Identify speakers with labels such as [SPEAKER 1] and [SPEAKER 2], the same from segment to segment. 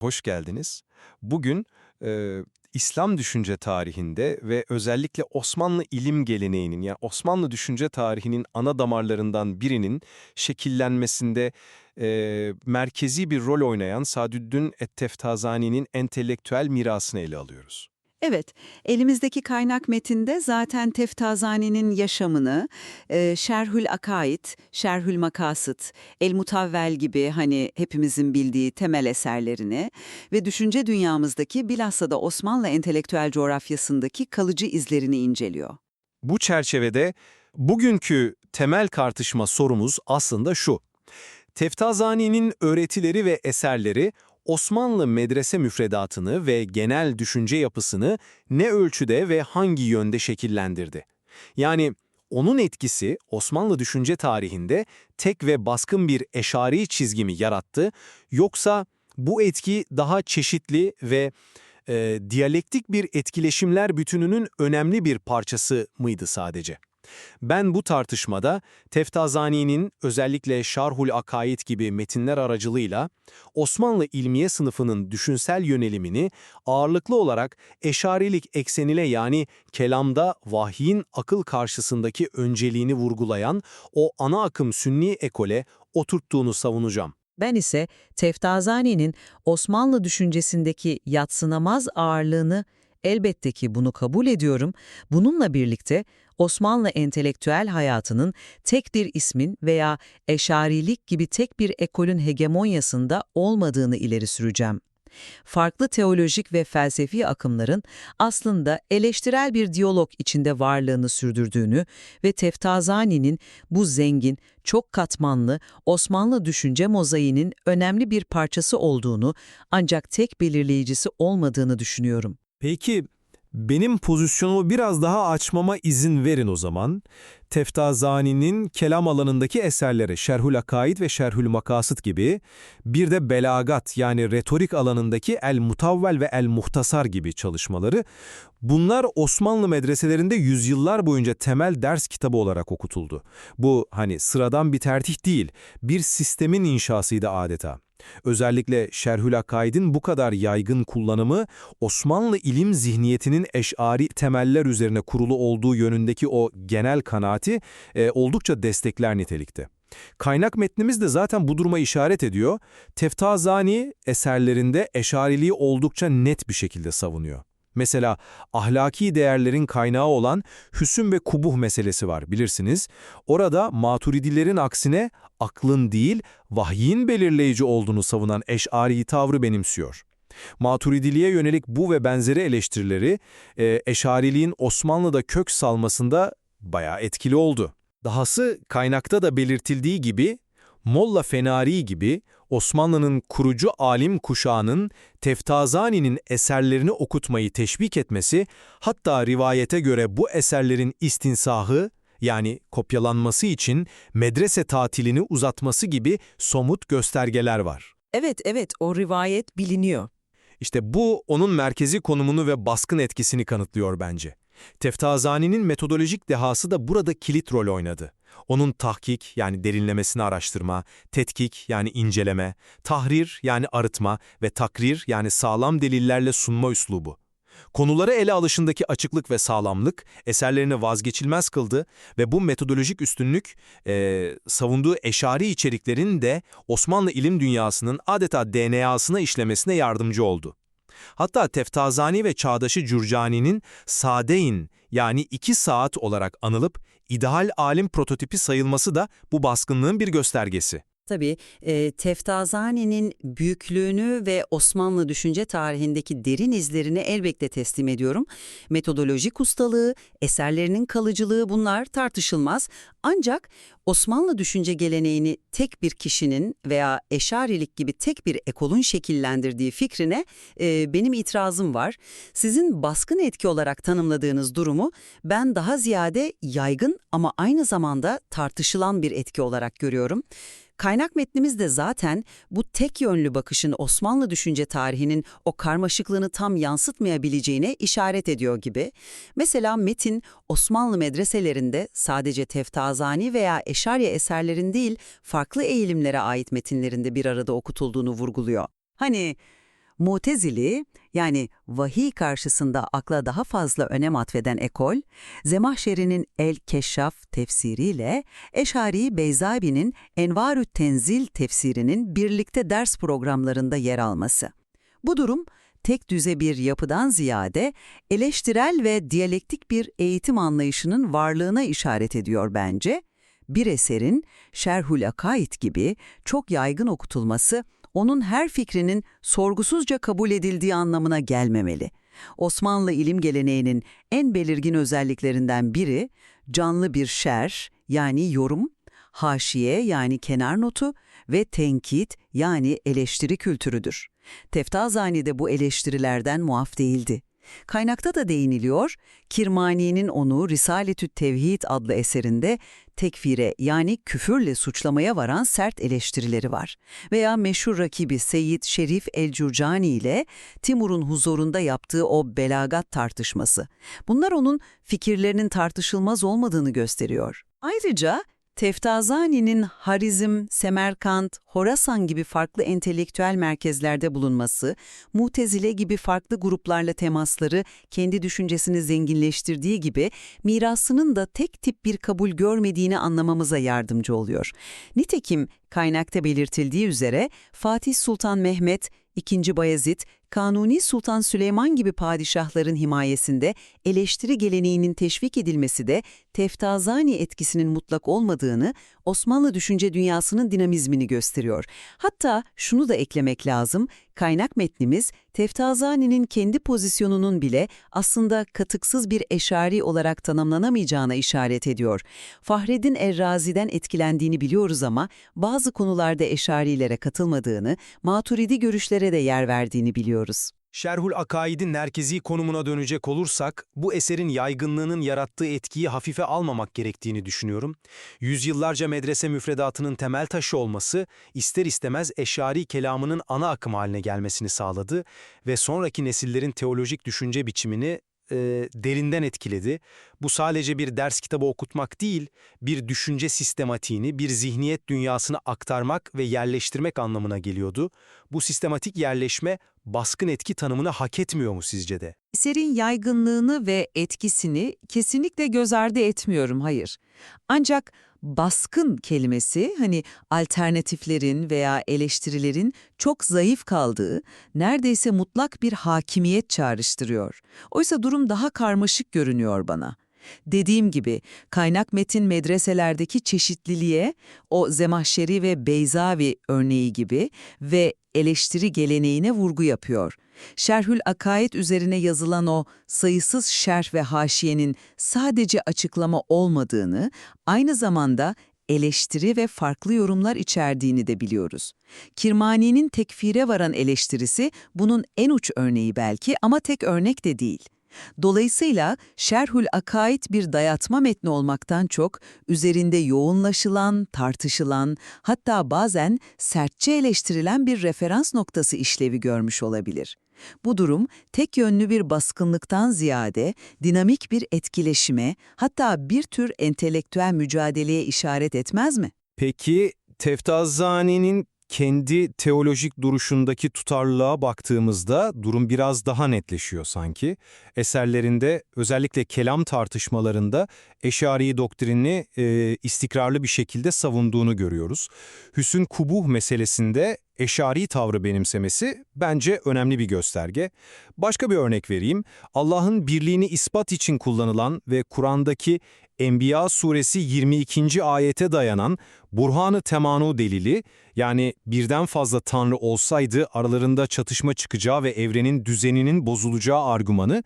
[SPEAKER 1] Hoş geldiniz. Bugün e, İslam düşünce tarihinde ve özellikle Osmanlı ilim geleneğinin yani Osmanlı düşünce tarihinin ana damarlarından birinin şekillenmesinde e, merkezi bir rol oynayan Sadüddin Etteftazani'nin entelektüel mirasını ele alıyoruz.
[SPEAKER 2] Evet, elimizdeki kaynak metinde zaten Teftazani'nin yaşamını, e, Şerhül Akaid, Şerhül Makasıt, El Mutavvel gibi hani hepimizin bildiği temel eserlerini ve düşünce dünyamızdaki bilhassa da Osmanlı entelektüel coğrafyasındaki kalıcı izlerini inceliyor.
[SPEAKER 1] Bu çerçevede bugünkü temel tartışma sorumuz aslında şu. Teftazani'nin öğretileri ve eserleri Osmanlı medrese müfredatını ve genel düşünce yapısını ne ölçüde ve hangi yönde şekillendirdi? Yani onun etkisi Osmanlı düşünce tarihinde tek ve baskın bir eşari çizgi mi yarattı yoksa bu etki daha çeşitli ve e, diyalektik bir etkileşimler bütününün önemli bir parçası mıydı sadece? Ben bu tartışmada Teftazani'nin özellikle Şarhul Akaid gibi metinler aracılığıyla Osmanlı ilmiye sınıfının düşünsel yönelimini ağırlıklı olarak eşarilik eksenile yani kelamda vahyin akıl karşısındaki önceliğini vurgulayan o ana akım sünni ekole oturttuğunu savunacağım.
[SPEAKER 3] Ben ise Teftazani'nin Osmanlı düşüncesindeki yatsınamaz ağırlığını elbette ki bunu kabul ediyorum. Bununla birlikte Osmanlı entelektüel hayatının tek bir ismin veya eşarilik gibi tek bir ekolün hegemonyasında olmadığını ileri süreceğim. Farklı teolojik ve felsefi akımların aslında eleştirel bir diyalog içinde varlığını sürdürdüğünü ve Teftazani'nin bu zengin, çok katmanlı Osmanlı düşünce mozaiğinin önemli bir parçası olduğunu ancak tek belirleyicisi olmadığını düşünüyorum.
[SPEAKER 4] Peki benim pozisyonumu biraz daha açmama izin verin o zaman. Teftazani'nin kelam alanındaki eserleri Şerhül Akaid ve Şerhül Makasıt gibi, bir de belagat yani retorik alanındaki El Mutavvel ve El Muhtasar gibi çalışmaları, bunlar Osmanlı medreselerinde yüzyıllar boyunca temel ders kitabı olarak okutuldu. Bu hani sıradan bir tertih değil, bir sistemin inşasıydı adeta. Özellikle Şerhül Akaid'in bu kadar yaygın kullanımı Osmanlı ilim zihniyetinin eşari temeller üzerine kurulu olduğu yönündeki o genel kanaati e, oldukça destekler nitelikte. Kaynak metnimiz de zaten bu duruma işaret ediyor. Teftazani eserlerinde eşariliği oldukça net bir şekilde savunuyor. Mesela ahlaki değerlerin kaynağı olan hüsün ve kubuh meselesi var bilirsiniz. Orada maturidilerin aksine aklın değil vahyin belirleyici olduğunu savunan eşari tavrı benimsiyor. Maturidiliğe yönelik bu ve benzeri eleştirileri e, eşariliğin Osmanlı'da kök salmasında bayağı etkili oldu. Dahası kaynakta da belirtildiği gibi Molla Fenari gibi Osmanlı'nın kurucu alim kuşağının Teftazani'nin eserlerini okutmayı teşvik etmesi, hatta rivayete göre bu eserlerin istinsahı, yani kopyalanması için medrese tatilini uzatması gibi somut göstergeler var.
[SPEAKER 3] Evet, evet, o rivayet biliniyor.
[SPEAKER 4] İşte bu onun merkezi konumunu ve baskın etkisini kanıtlıyor bence. Teftazani'nin metodolojik dehası da burada kilit rol oynadı. Onun tahkik yani derinlemesini araştırma, tetkik yani inceleme, tahrir yani arıtma ve takrir yani sağlam delillerle sunma üslubu. Konuları ele alışındaki açıklık ve sağlamlık eserlerini vazgeçilmez kıldı ve bu metodolojik üstünlük e, savunduğu eşari içeriklerin de Osmanlı ilim dünyasının adeta DNA'sına işlemesine yardımcı oldu. Hatta Teftazani ve çağdaşı Cürcani'nin Sadeyn yani iki saat olarak anılıp ideal alim prototipi sayılması da bu baskınlığın bir göstergesi.
[SPEAKER 5] Tabii e, Teftazani'nin büyüklüğünü ve Osmanlı düşünce tarihindeki derin izlerini elbette teslim ediyorum. Metodolojik ustalığı, eserlerinin kalıcılığı bunlar tartışılmaz. Ancak Osmanlı düşünce geleneğini tek bir kişinin veya eşarilik gibi tek bir ekolun şekillendirdiği fikrine e, benim itirazım var. Sizin baskın etki olarak tanımladığınız durumu ben daha ziyade yaygın ama aynı zamanda tartışılan bir etki olarak görüyorum. Kaynak metnimiz de zaten bu tek yönlü bakışın Osmanlı düşünce tarihinin o karmaşıklığını tam yansıtmayabileceğine işaret ediyor gibi. Mesela metin Osmanlı medreselerinde sadece teftazani veya eşarya eserlerin değil farklı eğilimlere ait metinlerinde bir arada okutulduğunu vurguluyor. Hani Mutezili yani vahiy karşısında akla daha fazla önem atfeden ekol, Zemahşeri'nin El-Keşşaf tefsiriyle Eşari Beyzabi'nin Envarü't Tenzil tefsirinin birlikte ders programlarında yer alması. Bu durum tek düze bir yapıdan ziyade eleştirel ve diyalektik bir eğitim anlayışının varlığına işaret ediyor bence. Bir eserin Şerhül Akaid gibi çok yaygın okutulması onun her fikrinin sorgusuzca kabul edildiği anlamına gelmemeli. Osmanlı ilim geleneğinin en belirgin özelliklerinden biri canlı bir şer yani yorum, haşiye yani kenar notu ve tenkit yani eleştiri kültürüdür. Teftazani de bu eleştirilerden muaf değildi. Kaynakta da değiniliyor, Kirmani'nin onu Risaletü Tevhid adlı eserinde tekfire yani küfürle suçlamaya varan sert eleştirileri var. Veya meşhur rakibi Seyyid Şerif El-Curcani ile Timur'un huzurunda yaptığı o belagat tartışması. Bunlar onun fikirlerinin tartışılmaz olmadığını gösteriyor. Ayrıca Teftazani'nin Harizm, Semerkant, Horasan gibi farklı entelektüel merkezlerde bulunması, Mutezile gibi farklı gruplarla temasları kendi düşüncesini zenginleştirdiği gibi mirasının da tek tip bir kabul görmediğini anlamamıza yardımcı oluyor. Nitekim kaynakta belirtildiği üzere Fatih Sultan Mehmet, II. Bayezid, Kanuni Sultan Süleyman gibi padişahların himayesinde eleştiri geleneğinin teşvik edilmesi de Teftazani etkisinin mutlak olmadığını, Osmanlı düşünce dünyasının dinamizmini gösteriyor. Hatta şunu da eklemek lazım, kaynak metnimiz Teftazani'nin kendi pozisyonunun bile aslında katıksız bir eşari olarak tanımlanamayacağına işaret ediyor. Fahreddin Errazi'den etkilendiğini biliyoruz ama bazı konularda eşarilere katılmadığını, maturidi görüşlere de yer verdiğini biliyoruz.
[SPEAKER 6] Şerhul Akaid'in merkezi konumuna dönecek olursak, bu eserin yaygınlığının yarattığı etkiyi hafife almamak gerektiğini düşünüyorum. Yüzyıllarca medrese müfredatının temel taşı olması, ister istemez eşari kelamının ana akım haline gelmesini sağladı ve sonraki nesillerin teolojik düşünce biçimini e, derinden etkiledi. Bu sadece bir ders kitabı okutmak değil, bir düşünce sistematiğini, bir zihniyet dünyasına aktarmak ve yerleştirmek anlamına geliyordu. Bu sistematik yerleşme baskın etki tanımını hak etmiyor mu sizce de?
[SPEAKER 7] Eserin yaygınlığını ve etkisini kesinlikle göz ardı etmiyorum, hayır. Ancak baskın kelimesi hani alternatiflerin veya eleştirilerin çok zayıf kaldığı, neredeyse mutlak bir hakimiyet çağrıştırıyor. Oysa durum daha karmaşık görünüyor bana. Dediğim gibi kaynak metin medreselerdeki çeşitliliğe, o Zemahşeri ve Beyzavi örneği gibi ve eleştiri geleneğine vurgu yapıyor. Şerhül Akaid üzerine yazılan o sayısız şerh ve haşiyenin sadece açıklama olmadığını, aynı zamanda eleştiri ve farklı yorumlar içerdiğini de biliyoruz. Kirmani'nin tekfire varan eleştirisi bunun en uç örneği belki ama tek örnek de değil. Dolayısıyla Şerhül Akaid bir dayatma metni olmaktan çok üzerinde yoğunlaşılan, tartışılan, hatta bazen sertçe eleştirilen bir referans noktası işlevi görmüş olabilir. Bu durum tek yönlü bir baskınlıktan ziyade dinamik bir etkileşime, hatta bir tür entelektüel mücadeleye işaret etmez mi?
[SPEAKER 4] Peki Teftazani'nin kendi teolojik duruşundaki tutarlılığa baktığımızda durum biraz daha netleşiyor sanki. Eserlerinde özellikle kelam tartışmalarında Eşari doktrinini e, istikrarlı bir şekilde savunduğunu görüyoruz. Hüsn Kubuh meselesinde Eşari tavrı benimsemesi bence önemli bir gösterge. Başka bir örnek vereyim. Allah'ın birliğini ispat için kullanılan ve Kur'an'daki Enbiya suresi 22. ayete dayanan Burhanı Temanu delili, yani birden fazla tanrı olsaydı aralarında çatışma çıkacağı ve evrenin düzeninin bozulacağı argümanı,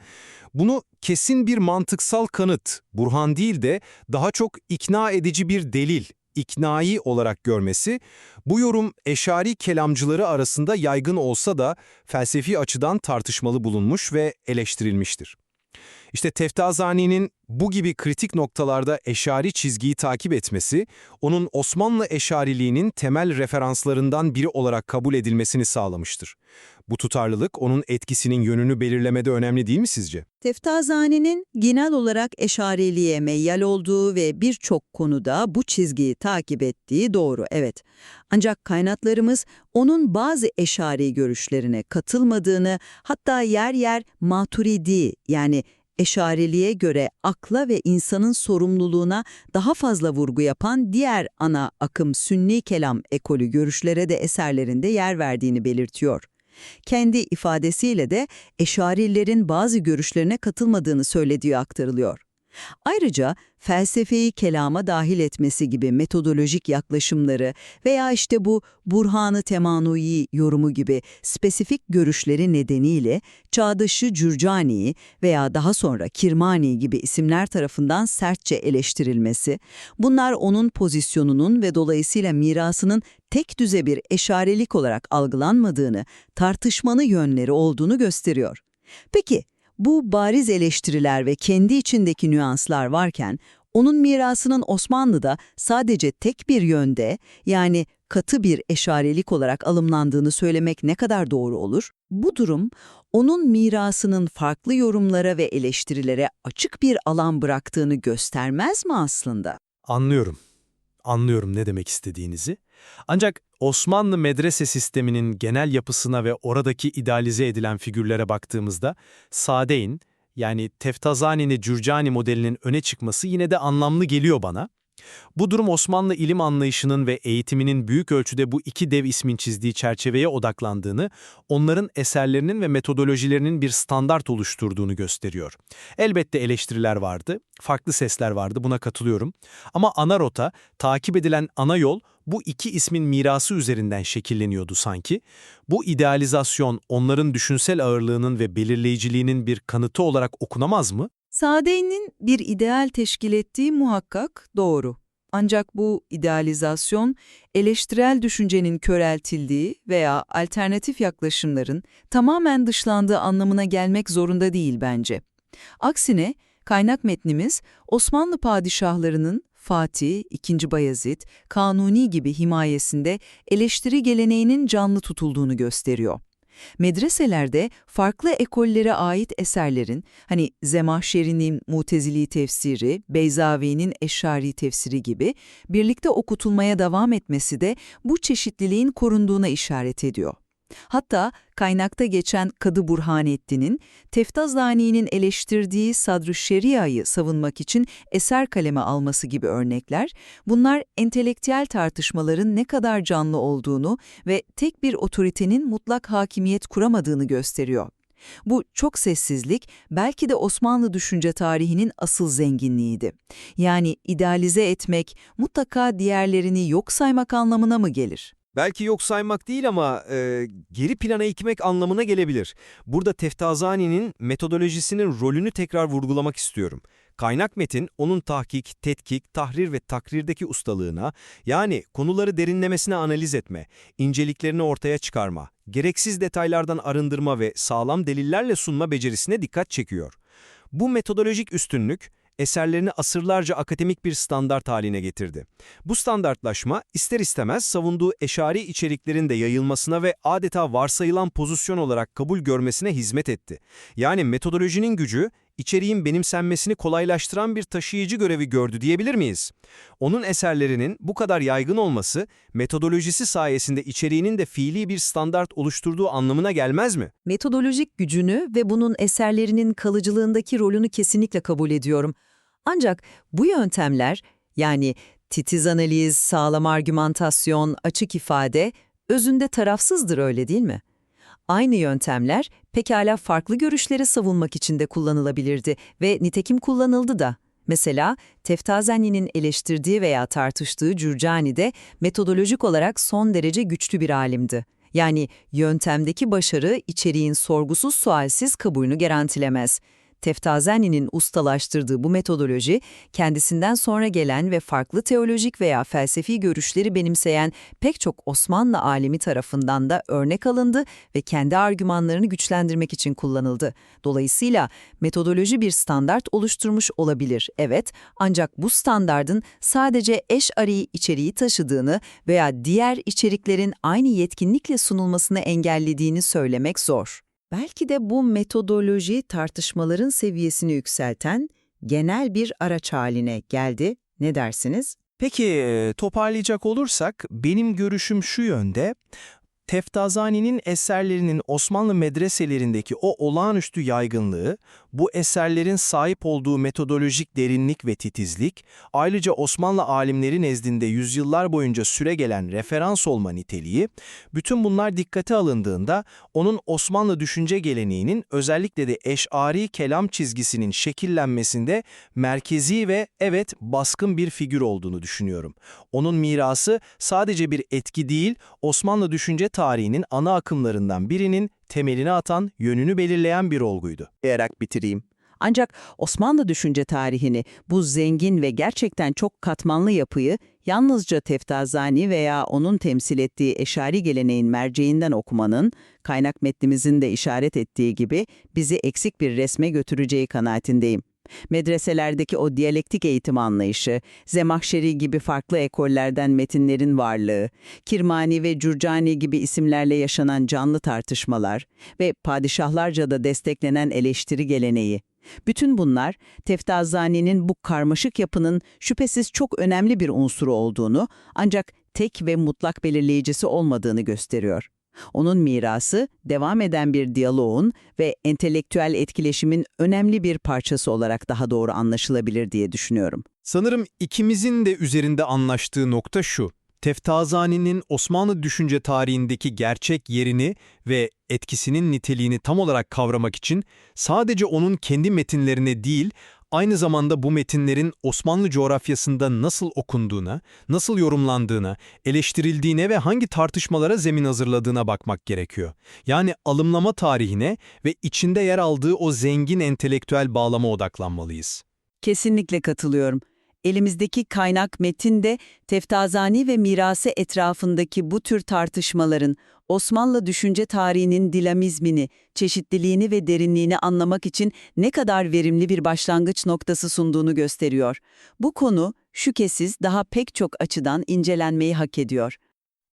[SPEAKER 4] bunu kesin bir mantıksal kanıt, burhan değil de daha çok ikna edici bir delil, iknai olarak görmesi, bu yorum eşari kelamcıları arasında yaygın olsa da felsefi açıdan tartışmalı bulunmuş ve eleştirilmiştir. İşte Teftazani'nin bu gibi kritik noktalarda eşari çizgiyi takip etmesi, onun Osmanlı eşariliğinin temel referanslarından biri olarak kabul edilmesini sağlamıştır.
[SPEAKER 1] Bu tutarlılık onun etkisinin yönünü belirlemede önemli değil mi sizce?
[SPEAKER 5] Teftazani'nin genel olarak eşareliğe meyyal olduğu ve birçok konuda bu çizgiyi takip ettiği doğru, evet. Ancak kaynaklarımız onun bazı eşari görüşlerine katılmadığını, hatta yer yer maturidi yani eşareliğe göre akla ve insanın sorumluluğuna daha fazla vurgu yapan diğer ana akım sünni kelam ekolü görüşlere de eserlerinde yer verdiğini belirtiyor. Kendi ifadesiyle de eşarilerin bazı görüşlerine katılmadığını söylediği aktarılıyor. Ayrıca felsefeyi kelama dahil etmesi gibi metodolojik yaklaşımları veya işte bu Burhanı Temanuyi yorumu gibi spesifik görüşleri nedeniyle çağdaşı Cürcani veya daha sonra Kirmani gibi isimler tarafından sertçe eleştirilmesi, bunlar onun pozisyonunun ve dolayısıyla mirasının tek düze bir eşarelik olarak algılanmadığını, tartışmalı yönleri olduğunu gösteriyor. Peki, bu bariz eleştiriler ve kendi içindeki nüanslar varken, onun mirasının Osmanlı'da sadece tek bir yönde, yani katı bir eşarelik olarak alımlandığını söylemek ne kadar doğru olur? Bu durum, onun mirasının farklı yorumlara ve eleştirilere açık bir alan bıraktığını göstermez mi aslında?
[SPEAKER 4] Anlıyorum. Anlıyorum ne demek istediğinizi. Ancak Osmanlı medrese sisteminin genel yapısına ve oradaki idealize edilen figürlere baktığımızda Sadeyn, yani Teftazani'ni Cürcani modelinin öne çıkması yine de anlamlı geliyor bana. Bu durum Osmanlı ilim anlayışının ve eğitiminin büyük ölçüde bu iki dev ismin çizdiği çerçeveye odaklandığını, onların eserlerinin ve metodolojilerinin bir standart oluşturduğunu gösteriyor. Elbette eleştiriler vardı, farklı sesler vardı, buna katılıyorum. Ama ana rota, takip edilen ana yol bu iki ismin mirası üzerinden şekilleniyordu sanki. Bu idealizasyon onların düşünsel ağırlığının ve belirleyiciliğinin bir kanıtı olarak okunamaz mı?
[SPEAKER 5] Sade'nin bir ideal teşkil ettiği muhakkak doğru. Ancak bu idealizasyon, eleştirel düşüncenin köreltildiği veya alternatif yaklaşımların tamamen dışlandığı anlamına gelmek zorunda değil bence. Aksine, kaynak metnimiz Osmanlı padişahlarının Fatih, II. Bayezid, Kanuni gibi himayesinde eleştiri geleneğinin canlı tutulduğunu gösteriyor. Medreselerde farklı ekollere ait eserlerin, hani Zemahşeri'nin Mutezili tefsiri, Beyzavi'nin Eşari tefsiri gibi birlikte okutulmaya devam etmesi de bu çeşitliliğin korunduğuna işaret ediyor. Hatta kaynakta geçen Kadı Burhanettin'in Teftazani'nin eleştirdiği Sadrü Şeria'yı savunmak için eser kaleme alması gibi örnekler, bunlar entelektüel tartışmaların ne kadar canlı olduğunu ve tek bir otoritenin mutlak hakimiyet kuramadığını gösteriyor. Bu çok sessizlik belki de Osmanlı düşünce tarihinin asıl zenginliğiydi. Yani idealize etmek mutlaka diğerlerini yok saymak anlamına mı gelir?
[SPEAKER 8] Belki yok saymak değil ama e, geri plana itmek anlamına gelebilir. Burada Teftazani'nin metodolojisinin rolünü tekrar vurgulamak istiyorum. Kaynak metin, onun tahkik, tetkik, tahrir ve takrirdeki ustalığına, yani konuları derinlemesine analiz etme, inceliklerini ortaya çıkarma, gereksiz detaylardan arındırma ve sağlam delillerle sunma becerisine dikkat çekiyor. Bu metodolojik üstünlük, eserlerini asırlarca akademik bir standart haline getirdi. Bu standartlaşma ister istemez savunduğu eşari içeriklerin de yayılmasına ve adeta varsayılan pozisyon olarak kabul görmesine hizmet etti. Yani metodolojinin gücü, içeriğin benimsenmesini kolaylaştıran bir taşıyıcı görevi gördü diyebilir miyiz? Onun eserlerinin bu kadar yaygın olması, metodolojisi sayesinde içeriğinin de fiili bir standart oluşturduğu anlamına gelmez mi?
[SPEAKER 5] Metodolojik gücünü ve bunun eserlerinin kalıcılığındaki rolünü kesinlikle kabul ediyorum. Ancak bu yöntemler, yani titiz analiz, sağlam argümantasyon, açık ifade, özünde tarafsızdır öyle değil mi? Aynı yöntemler pekala farklı görüşleri savunmak için de kullanılabilirdi ve nitekim kullanıldı da. Mesela Teftazani'nin eleştirdiği veya tartıştığı Cürcani de metodolojik olarak son derece güçlü bir alimdi. Yani yöntemdeki başarı içeriğin sorgusuz sualsiz kabulünü garantilemez.
[SPEAKER 9] Teftazani'nin ustalaştırdığı bu metodoloji, kendisinden sonra gelen ve farklı teolojik veya felsefi görüşleri benimseyen pek çok Osmanlı alimi tarafından da örnek alındı ve kendi argümanlarını güçlendirmek için kullanıldı. Dolayısıyla metodoloji bir standart oluşturmuş olabilir, evet, ancak bu standardın sadece eş-ari içeriği taşıdığını veya diğer içeriklerin aynı yetkinlikle sunulmasını engellediğini söylemek zor. Belki de bu metodoloji tartışmaların seviyesini yükselten genel bir araç haline geldi. Ne dersiniz?
[SPEAKER 4] Peki toparlayacak olursak benim görüşüm şu yönde. Teftazani'nin eserlerinin Osmanlı medreselerindeki o olağanüstü yaygınlığı, bu eserlerin sahip olduğu metodolojik derinlik ve titizlik, ayrıca Osmanlı alimleri nezdinde yüzyıllar boyunca süregelen referans olma niteliği, bütün bunlar dikkate alındığında onun Osmanlı düşünce geleneğinin özellikle de eşari kelam çizgisinin şekillenmesinde merkezi ve evet baskın bir figür olduğunu düşünüyorum. Onun mirası sadece bir etki değil, Osmanlı düşünce tarihinin ana akımlarından birinin temelini atan, yönünü belirleyen bir olguydu.
[SPEAKER 5] diyerek bitireyim. Ancak Osmanlı düşünce tarihini, bu zengin ve gerçekten çok katmanlı yapıyı yalnızca Teftazani veya onun temsil ettiği eşari geleneğin merceğinden okumanın, kaynak metnimizin de işaret ettiği gibi bizi eksik bir resme götüreceği kanaatindeyim. Medreselerdeki o diyalektik eğitim anlayışı, Zemahşeri gibi farklı ekollerden metinlerin varlığı, Kirmani ve Curcani gibi isimlerle yaşanan canlı tartışmalar ve padişahlarca da desteklenen eleştiri geleneği. Bütün bunlar Teftazani'nin bu karmaşık yapının şüphesiz çok önemli bir unsuru olduğunu ancak tek ve mutlak belirleyicisi olmadığını gösteriyor. Onun mirası devam eden bir diyaloğun ve entelektüel etkileşimin önemli bir parçası olarak daha doğru anlaşılabilir diye düşünüyorum.
[SPEAKER 10] Sanırım ikimizin de üzerinde anlaştığı nokta şu. Teftazani'nin Osmanlı düşünce tarihindeki gerçek yerini ve etkisinin niteliğini tam olarak kavramak için sadece onun kendi metinlerine değil, aynı zamanda bu metinlerin Osmanlı coğrafyasında nasıl okunduğuna, nasıl yorumlandığına, eleştirildiğine ve hangi tartışmalara zemin hazırladığına bakmak gerekiyor. Yani alımlama tarihine ve içinde yer aldığı o zengin entelektüel bağlama odaklanmalıyız.
[SPEAKER 5] Kesinlikle katılıyorum. Elimizdeki kaynak metinde Teftazani ve mirası etrafındaki bu tür tartışmaların Osmanlı düşünce tarihinin dinamizmini, çeşitliliğini ve derinliğini anlamak için ne kadar verimli bir başlangıç noktası sunduğunu gösteriyor. Bu konu şüphesiz daha pek çok açıdan incelenmeyi hak ediyor.